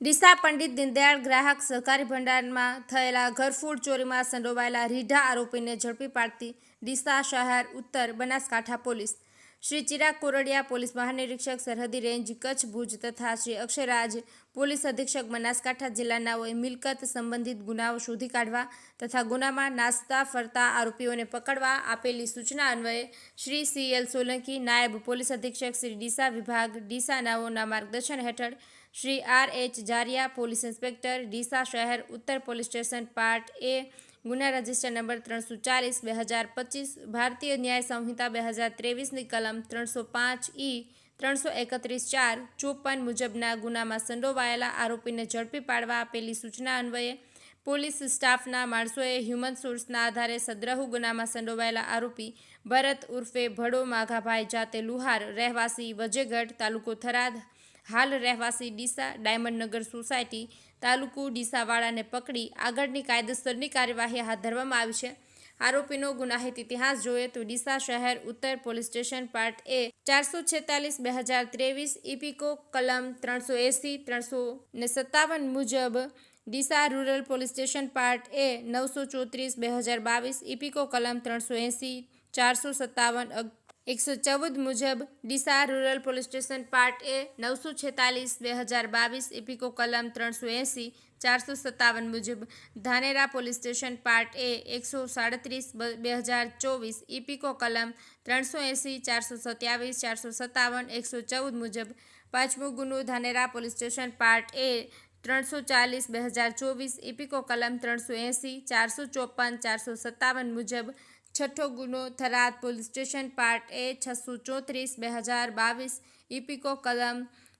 ડીસા પંડિત દીનદયાળ ગ્રાહક સહકારી ભંડારમાં થયેલા ઘરફોડ ચોરીમાં સંડોવાયેલા રીઢા આરોપીને ઝડપી પાડતી ડીસા શહેર ઉત્તર બનાસકાંઠા પોલીસ. શ્રી ચિરાગ કોરડિયા પોલીસ મહાનિરીક્ષક સરહદી રેન્જ કચ્છ ભુજ તથા શ્રી અક્ષયરાજ પોલીસ અધિક્ષક બનાસકાંઠા જિલ્લાનાઓએ મિલકત સંબંધિત ગુનાઓ શોધી કાઢવા તથા ગુનામાં નાસતા, ફરતા આરોપીઓને પકડવા આપેલી સૂચના અન્વયે શ્રી સી એલ સોલંકી નાયબ પોલીસ અધિક્ષક શ્રી ડીસા વિભાગ ડીસા નાઓના માર્ગદર્શન હેઠળ Shri R H Jariya, police inspector, Deesa શહેર, ઉત્તર પોલીસ સ્ટેશન, પાર્ટ એ, ગુના રજિસ્ટર નંબર ત્રણસો ચાલીસ, બે હજાર પચીસ, ભારતીય ન્યાય સંહિતા બે હજાર ત્રેવીસની કલમ ત્રણસો પાંચ ઈ, ત્રણસો એકત્રીસ ચાર, ચોપન મુજબના ગુનામાં સંડોવાયેલા આરોપીને ઝડપી પાડવા આપેલી સૂચના અન્વયે પોલીસ સ્ટાફના માણસોએ હ્યુમન સોર્સના આધારે સદ્રહુ ગુનામાં સંડોવાયેલા આરોપી ભરત ઉર્ફે ભડો માઘાભાઈ જાતે લુહાર, રહેવાસી વજેગઢ, તાલુકો થરાદ હાલ રહેવાસી ડીસા ડાયમંડનગર સોસાયટી તાલુકુ ડીસાવાળાને પકડી આગળની કાયદેસરની કાર્યવાહી હાથ ધરવામાં આવી છે. આરોપીનો ગુનાહિત ઇતિહાસ જોઈએ તો ડીસા શહેર ઉત્તર પોલીસ સ્ટેશન પાર્ટ એ ચારસો છેતાલીસ, બે હજાર ત્રેવીસ ઇપિકો કલમ ત્રણસો એંસી, ત્રણસો ને સત્તાવન મુજબ Deesa rural police station part A નવસો ચોત્રીસ, બે હજાર બાવીસ ઇપિકો કલમ ત્રણસો એંસી, ચારસો સત્તાવન એકસો ચૌદ મુજબ Deesa rural police station part A નવસો છેતાલીસ, બે હજાર બાવીસ, ઇપિકો કલમ ત્રણસો એંસી, ચારસો સત્તાવન મુજબ Dhanera police station part A એકસો સાડત્રીસ, બે હજાર ચોવીસ, ઇપિકો કલમ ત્રણસો એંસી, ચારસો સત્યાવીસ, ચારસો સત્તાવન, એકસો ચૌદ મુજબ પાંચમો ગુનો Dhanera police station part A ત્રણસો ચાલીસ, બે હજાર ચોવીસ, ઇપિકો કલમ ત્રણસો એંસી, ચારસો ચોપન, ચારસો સત્તાવન મુજબ છઠ્ઠો ગુનો Tharad police station part A છસો ચોત્રીસ બે હજાર બાવીસ ઇપિકો કલમ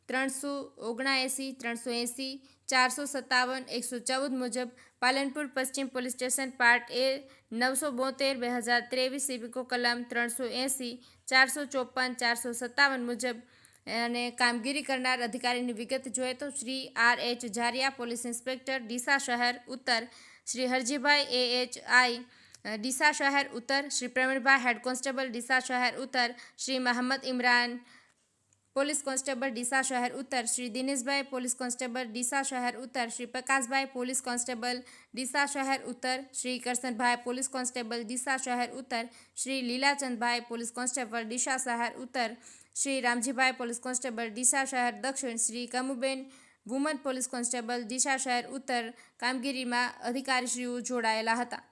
ત્રણસો ઓગણાએંસી ત્રણસો એંસી ચારસો સત્તાવન એકસો ચૌદ મુજબ પાલનપુર પશ્ચિમ પોલીસ સ્ટેશન પાર્ટ એ નવસો બોતેર બે હજાર ત્રેવીસ ઇપિકો કલમ ત્રણસો એંસી ચારસો ચોપન ચારસો સત્તાવન મુજબ અને કામગીરી કરનાર અધિકારીની વિગત જોઈએ તો Shri R H Jharia police inspector Deesa શહેર ઉત્તર Shri Harjibhai A H I Deesa શહેર ઉત્તર શ્રી પ્રવીણભાઈ હેડ કોન્સ્ટેબલ ડીસા શહેર ઉત્તર શ્રી મહંમદ ઇમરાન પોલીસ કોન્સ્ટેબલ ડીસા શહેર ઉત્તર શ્રી દિનેશભાઈ પોલીસ કોન્સ્ટેબલ ડીસા શહેર ઉત્તર શ્રી પ્રકાશભાઈ પોલીસ કોન્સ્ટેબલ ડીસા શહેર ઉત્તર શ્રી કરશનભાઈ પોલીસ કોન્સ્ટેબલ ડીસા શહેર ઉત્તર શ્રી લીલાચંદભાઈ પોલીસ કોન્સ્ટેબલ ડીસા શહેર ઉત્તર શ્રી રામજીભાઈ પોલીસ કોન્સ્ટેબલ ડીસા શહેર દક્ષિણ Shri Kamuben woman police constable Deesa શહેર ઉત્તર કામગીરીમાં અધિકારીશ્રીઓ જોડાયેલા હતા.